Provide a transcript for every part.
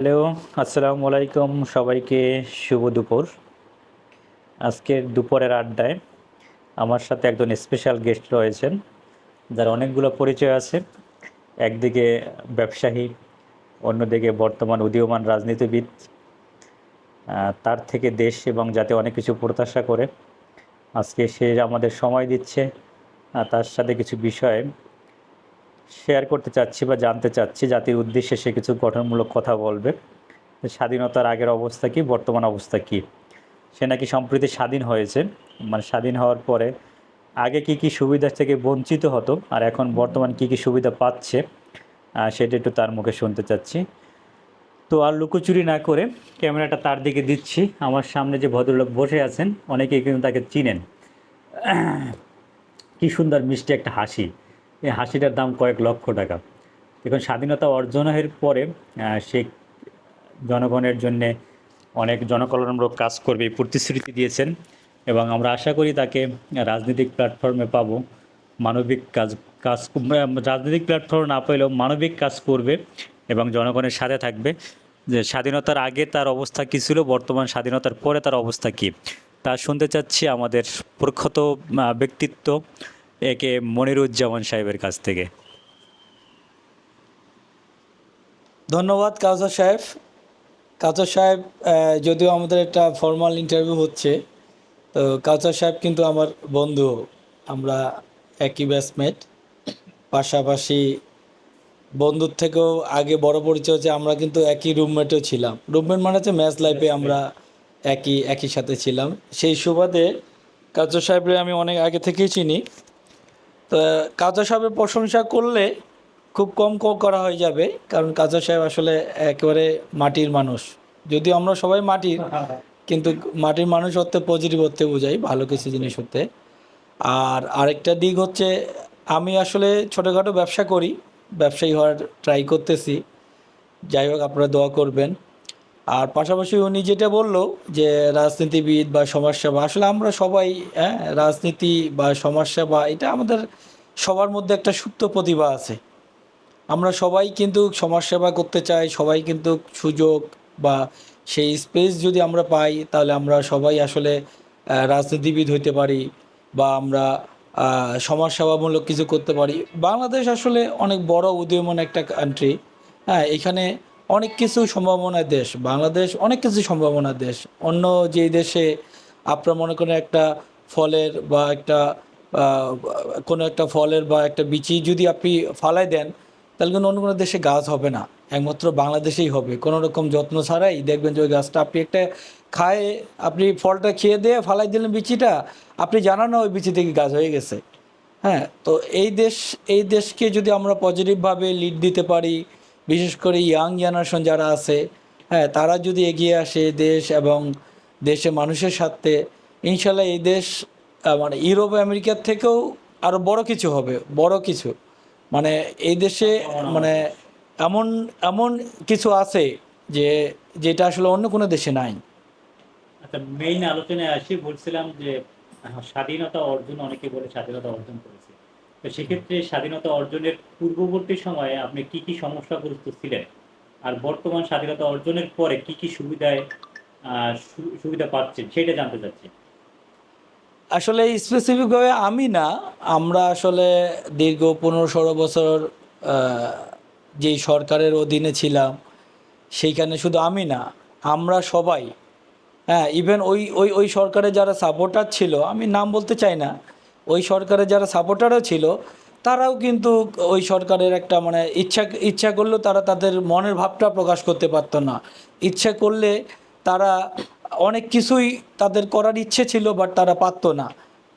Hello, আসসালামু আলাইকুম সবাইকে। শুভ দুপুর। আজকের দুপুরের আড্ডায় আমার সাথে একজন স্পেশাল গেস্ট রয়েছেন, যার অনেকগুলো পরিচয় আছে। একদিকে ব্যবসায়ী, অন্যদিকে বর্তমান উদীয়মান রাজনীতিবিদ। তার থেকে দেশ এবং যাতে অনেক কিছু প্রত্যাশা করে। আজকে সে আমাদের সময় দিচ্ছে তার সাথে কিছু বিষয় শেয়ার করতে চাচ্ছি বা জানতে চাচ্ছি, জাতির উদ্দেশ্যে সে কিছু গঠনমূলক কথা বলবে। স্বাধীনতার আগের অবস্থা কি, বর্তমান অবস্থা কি? সে নাকি সম্প্রতি স্বাধীন হয়েছে মানে স্বাধীন হওয়ার পরে আগে কি কি সুবিধা থেকে বঞ্চিত হতো আর এখন বর্তমান কি কি সুবিধা পাচ্ছে সেটা একটু তার মুখে শুনতে চাচ্ছি। তো আর লুকোচুরি না করে ক্যামেরাটা তার দিকে দিচ্ছি। আমার সামনে যে ভদ্রলোক বসে আছেন, অনেকেই কিন্তু তাকে চিনেন। কি সুন্দর মিষ্টি একটা হাসি। এই হাসিটার দাম কয়েক লক্ষ টাকা। দেখুন স্বাধীনতা অর্জনের পরে সে জনগণের জন্যে অনেক জনকল্যাণমূলক কাজ করবে প্রতিশ্রুতি দিয়েছেন এবং আমরা আশা করি তাকে রাজনৈতিক প্ল্যাটফর্মে পাবো। মানবিক কাজ কাজ রাজনৈতিক প্ল্যাটফর্ম না পেলেও মানবিক কাজ করবে এবং জনগণের সাথে থাকবে যে স্বাধীনতার আগে তার অবস্থা কী ছিল বর্তমান স্বাধীনতার পরে তার অবস্থা কী? তা শুনতে চাচ্ছি আমাদের প্রখ্যাত আহ, ব্যক্তিত্ব একে মনিরুজ্জামান সাহেবের কাছ থেকে। ধন্যবাদ কাউসার সাহেব। কাউসার সাহেব যদিও আমাদের একটা ফর্মাল ইন্টারভিউ হচ্ছে, তো কাউসার সাহেব কিন্তু আমার বন্ধু, আমরা একই ব্যাচমেট পাশাপাশি বন্ধুর থেকেও আগে বড় পরিচয় হচ্ছে, আমরা কিন্তু একই রুমমেটও ছিলাম। রুমমেট মানে হচ্ছে ম্যাচ লাইফে আমরা একই একই সাথে ছিলাম। সেই সুবাদে কাউসার সাহেবরে আমি অনেক আগে থেকেই চিনি। তো কাজা সাহেবের প্রশংসা করলে খুব কম করা হয়ে যাবে কারণ কাজা সাহেব আসলে একেবারে মাটির মানুষ। যদিও আমরা সবাই মাটির কিন্তু মাটির মানুষ হতে পজিটিভ হতে বোঝাই ভালো কিছু জিনিস হতে। আর আরেকটা দিক হচ্ছে আমি আসলে ছোটোখাটো ব্যবসা করি ব্যবসায়ী হওয়ার ট্রাই করতেছি। যাই হোক আপনারা দোয়া করবেন। আর পাশাপাশি উনি যেটা বলল যে রাজনীতিবিদ বা সমাজসেবা আসলে আমরা সবাই হ্যাঁ রাজনীতি বা সমাজসেবা এটা আমাদের সবার মধ্যে একটা সুপ্ত প্রতিভা আছে। আমরা সবাই কিন্তু সমাজসেবা করতে চাই, সবাই কিন্তু সুযোগ বা সেই স্পেস যদি আমরা পাই, তাহলে আমরা সবাই আসলে রাজনীতিবিদ হইতে পারি বা আমরা সমাজসেবামূলক কিছু করতে পারি। বাংলাদেশ আসলে অনেক বড় উদীয়মান একটা কান্ট্রি হ্যাঁ এখানে অনেক কিছু সম্ভাবনার দেশ। বাংলাদেশ অনেক কিছু সম্ভাবনার দেশ। অন্য যে দেশে আপনার মনে করেন একটা ফলের বা একটা কোনো একটা ফলের বা একটা বিচি যদি আপনি ফালাই দেন, তাহলে কিন্তু অন্য কোনো দেশে গাছ হবে না। একমাত্র বাংলাদেশেই হবে। কোনো রকম যত্ন ছাড়াই দেখবেন যে ওই গাছটা আপনি একটা খায়, আপনি ফলটা খেয়ে দিয়ে ফালাই দিলেন বিচিটা, আপনি জানান না ওই বিচি থেকে গাছ হয়ে গেছে। হ্যাঁ তো এই দেশ, এই দেশকে যদি আমরা পজিটিভভাবে লিড দিতে পারি, বিশেষ করে ইয়াং জেনারেশন যারা আছে হ্যাঁ তারা যদি এগিয়ে আসে দেশ এবং দেশে মানুষের সাথে ইনশাল্লাহ এই দেশ মানে ইউরোপ, আমেরিকার থেকেও আরও বড় কিছু হবে, বড় কিছু। মানে এই দেশে মানে এমন এমন কিছু আছে যে, যেটা আসলে অন্য কোনো দেশে নাই। আচ্ছা মেইন আলোচনায় আসি, বলছিলাম যে স্বাধীনতা অর্জন, অনেকে বলে স্বাধীনতা অর্জন করেছে। তো সেক্ষেত্রে স্বাধীনতা অর্জনের পূর্ববর্তী সময়ে আপনি কি কি সমস্যাগ্রস্ত ছিলেন? আর বর্তমান স্বাধীনতা অর্জনের পরে কি কি সুবিধায় সুবিধা পাচ্ছেন, সেটা জানতে চাচ্ছি। আসলে স্পেসিফিকভাবে আমি না, আমরা আসলে দীর্ঘ পনেরো ষোলো বছর যেই সরকারের অধীনে ছিলাম, সেইখানে শুধু আমি না, আমরা সবাই হ্যাঁ ইভেন ওই ওই ওই সরকারের যারা সাপোর্টার ছিল, আমি নাম বলতে চাই না, ওই সরকারের যারা সাপোর্টারও ছিল, তারাও কিন্তু ওই সরকারের একটা মানে ইচ্ছা ইচ্ছা করলেও তারা তাদের মনের ভাবটা প্রকাশ করতে পারতো না। ইচ্ছা করলে তারা অনেক কিছুই তাদের করার ইচ্ছে ছিল বাট তারা পারতো না।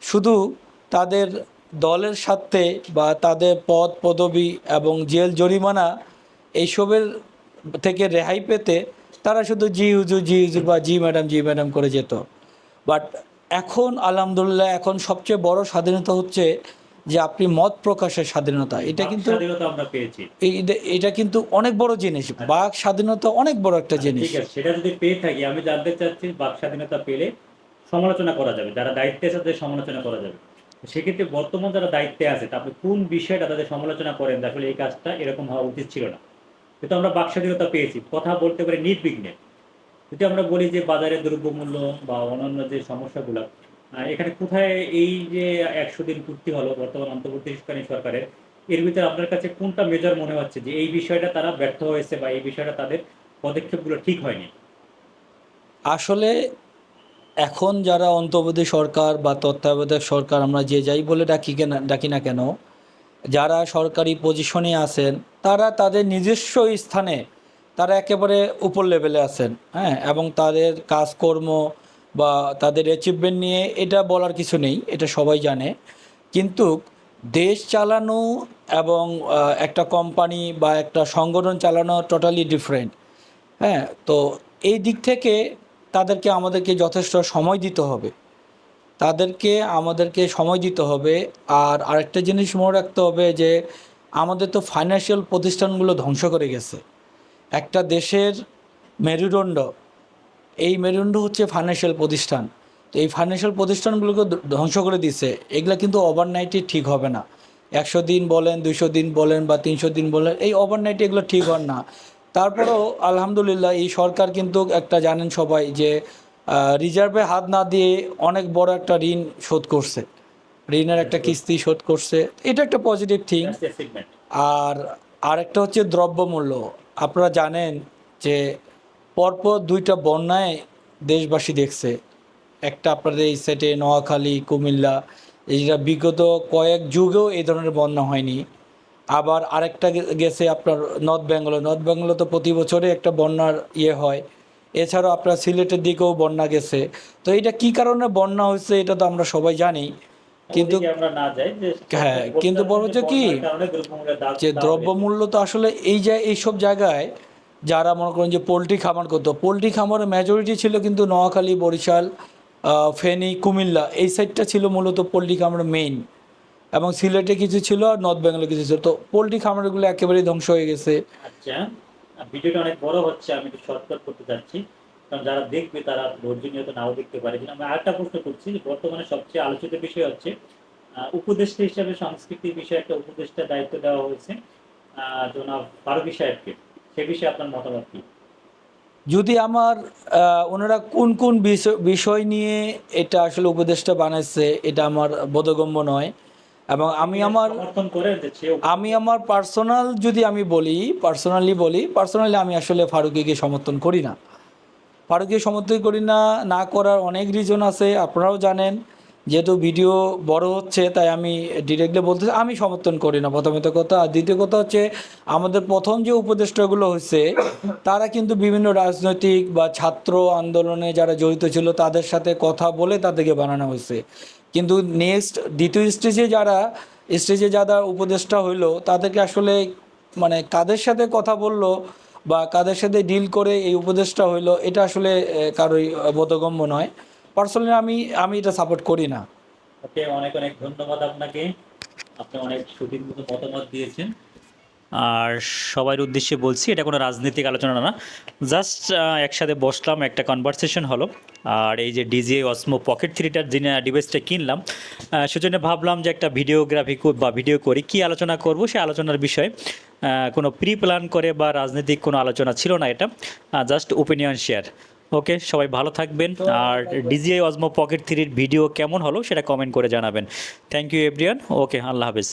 শুধু তাদের দলের স্বার্থে বা তাদের পদ, পদবি এবং জেল, জরিমানা এইসবের থেকে রেহাই পেতে তারা শুধু জি হুজুর জি হুজুর বা জি ম্যাডাম জি ম্যাডাম করে যেত। বাট এখন আলহামদুলিল্লাহ এখন সবচেয়ে বড় স্বাধীনতা হচ্ছে যে আপনি মত প্রকাশের স্বাধীনতা এটা কিন্তু স্বাধীনতা পেয়েছি। এই- এটা- কিন্তু অনেক বড় জিনিস বাক স্বাধীনতা অনেক বড় একটা জিনিস। সেটা যদি পেয়ে থাকি আমি জানতে চাচ্ছি বাক স্বাধীনতা পেলে সমালোচনা করা যাবে যারা দায়িত্বে আছে তাদের সমালোচনা করা যাবে। সেক্ষেত্রে বর্তমান যারা দায়িত্বে আছে আপনি কোন বিষয়টা তাদের সমালোচনা করেন আসলে এই কাজটা এরকম হওয়া উচিত ছিল না? কিন্তু আমরা বাক স্বাধীনতা পেয়েছি কথা বলতে পারি নির্বিঘ্নে। যদি আমরা বলি যে বাজারে দ্রব্যমূল্য বা অন্যান্য যে সমস্যাগুলো এখানে কোথায় এই যে একশো দিন পূর্তি হলো, বর্তমান অন্তর্বর্তীকালীন সরকারের, এর ভিতরে আপনার কাছে কোনটা মেজর মনে হচ্ছে যে এই বিষয়টা তারা ব্যর্থ হয়েছে বা এই বিষয়টা তাদের পদক্ষেপগুলো ঠিক হয়নি? আসলে এখন যারা অন্তর্বর্তী সরকার বা তত্ত্বাবধায়ক সরকার, আমরা যে যাই বলে ডাকি কেন, ডাকি না কেন, যারা সরকারি পজিশনে আছেন, তারা তাদের নিজস্ব স্থানে তারা একেবারে উপর লেভেলে আছেন হ্যাঁ এবং তাদের কাজকর্ম বা তাদের অ্যাচিভমেন্ট নিয়ে এটা বলার কিছু নেই, এটা সবাই জানে। কিন্তু দেশ চালানো এবং একটা কোম্পানি বা একটা সংগঠন চালানো টোটালি ডিফারেন্ট হ্যাঁ তো এই দিক থেকে তাদেরকে আমাদেরকে যথেষ্ট সময় দিতে হবে। তাদেরকে আমাদেরকে সময় দিতে হবে। আর আরেকটা জিনিস মনে রাখতে হবে যে, আমাদের তো ফাইন্যান্সিয়াল প্রতিষ্ঠানগুলো ধ্বংস করে গেছে। একটা দেশের মেরুদণ্ড এই মেরুদণ্ড হচ্ছে ফাইন্যান্সিয়াল প্রতিষ্ঠান। তো এই ফাইন্যান্সিয়াল প্রতিষ্ঠানগুলোকে ধ্বংস করে দিচ্ছে এগুলা কিন্তু ওভারনাইটে ঠিক হবে না। একশো দিন বলেন দুইশো দিন বলেন বা তিনশো দিন বলেন এই ওভারনাইটে এগুলো ঠিক হন না। তারপরেও আলহামদুলিল্লাহ এই সরকার কিন্তু একটা জানেন সবাই যে রিজার্ভে হাত না দিয়ে অনেক বড় একটা ঋণ শোধ করছে। ঋণের একটা কিস্তি শোধ করছে। এটা একটা পজিটিভ থিং আর আরেকটা হচ্ছে দ্রব্যমূল্য। আপনারা জানেন যে পরপর দুইটা বন্যায় দেশবাসী দেখছে। একটা আপনাদের এই সেটে নোয়াখালী কুমিল্লা এইটা বিগত কয়েক যুগেও এই ধরনের বন্যা হয়নি। আবার আরেকটা গেছে আপনার নর্থ বেঙ্গল নর্থ বেঙ্গলে তো প্রতি বছরে একটা বন্যার ইয়ে হয়। এছাড়াও আপনার সিলেটের দিকেও বন্যা গেছে। তো এটা কি কারণে বন্যা হয়েছে এটা তো আমরা সবাই জানি। কিন্তু হ্যাঁ, কিন্তু বড় হচ্ছে কি? যে দ্রব্যমূল্য তো আসলে এই যে এইসব জায়গায় যারা মনে করেন যে পোলট্রি খামার করতো, পোলট্রি খামারের মেজরিটি ছিল কিন্তু নোয়াখালী, বরিশাল ফেনী, কুমিল্লা, এই সাইডটা ছিল মূলত পোলট্রি খামার মেইন এবং সিলেটে কিছু ছিল আর নর্থ বেঙ্গলে কিছু ছিল। তো পোলট্রি খামারগুলো একেবারেই ধ্বংস হয়ে গেছে। আচ্ছা ভিডিওটা অনেক বড় হচ্ছে, আমি একটু শর্টকাট করতে যাচ্ছি। কারণ যারা দেখবে তারা ধৈর্য নাও দেখতে পারে। কিন্তু আমি আরেকটা প্রশ্ন করছি, যে বর্তমানে সবচেয়ে আলোচিত বিষয় হচ্ছে উপদেষ্টা হিসাবে সংস্কৃতির বিষয়ে একটা উপদেষ্টা দায়িত্ব দেওয়া হয়েছে জনাব ফারুকি সাহেবকে। সে বিষয়ে আপনার মতামত কি? যদি আমার ওনারা কোন কোন বিষয় নিয়ে এটা আসলে উপদেশটা বানাইছে এটা আমার বোধগম্য নয়। এবং আমি আমার আমি আমার পার্সোনাল যদি আমি বলি পার্সোনালি বলি পার্সোনালি আমি আসলে ফারুকিকে সমর্থন করি না। ফারুকি সমর্থন করি না না করার অনেক রিজন আছে আপনারাও জানেন। যেহেতু ভিডিও বড় হচ্ছে, তাই আমি ডিরেক্টলি বলতে আমি সমর্থন করি না। প্রথমত কথা। আর দ্বিতীয় কথা হচ্ছে, আমাদের প্রথম যে উপদেষ্টাগুলো হয়েছে, তারা কিন্তু বিভিন্ন রাজনৈতিক বা ছাত্র আন্দোলনে যারা জড়িত ছিল, তাদের সাথে কথা বলে তাদেরকে বানানো হয়েছে। কিন্তু নেক্সট দ্বিতীয় স্টেজে যারা স্টেজে যারা উপদেষ্টা হইল, তাদেরকে আসলে মানে কাদের সাথে কথা বলল বা কাদের সাথে ডিল করে এই উপদেষ্টা হইল, এটা আসলে কারোই, বোধগম্য নয়। পার্সোনালি আমি আমি এটা সাপোর্ট করি না। ওকে, অনেক অনেক ধন্যবাদ আপনাকে। আপনি অনেক সুদীর্ঘ মতামত দিয়েছেন। আর সবার উদ্দেশ্যে বলছি, এটা কোনো রাজনৈতিক আলোচনা না। জাস্ট একসাথে বসলাম, একটা কনভারসেশন হলো। আর এই যে ডিজে অসমো পকেট থ্রিটার যিনি ডিভাইসটা কিনলাম সেজন্য ভাবলাম যে একটা ভিডিওগ্রাফি বা ভিডিও করি। কি আলোচনা করব সে আলোচনার বিষয়ে। কোনো প্রি প্ল্যান করে বা রাজনৈতিক কোনো আলোচনা ছিল না এটা। জাস্ট ওপিনিয়ন শেয়ার ওকে সবাই ভালো থাকবেন। আর ডিজিআই অজমো পকেট থ্রির ভিডিও কেমন হলো সেটা কমেন্ট করে জানাবেন। থ্যাংক ইউ এভরিওয়ান ওকে আল্লাহ হাফেজ।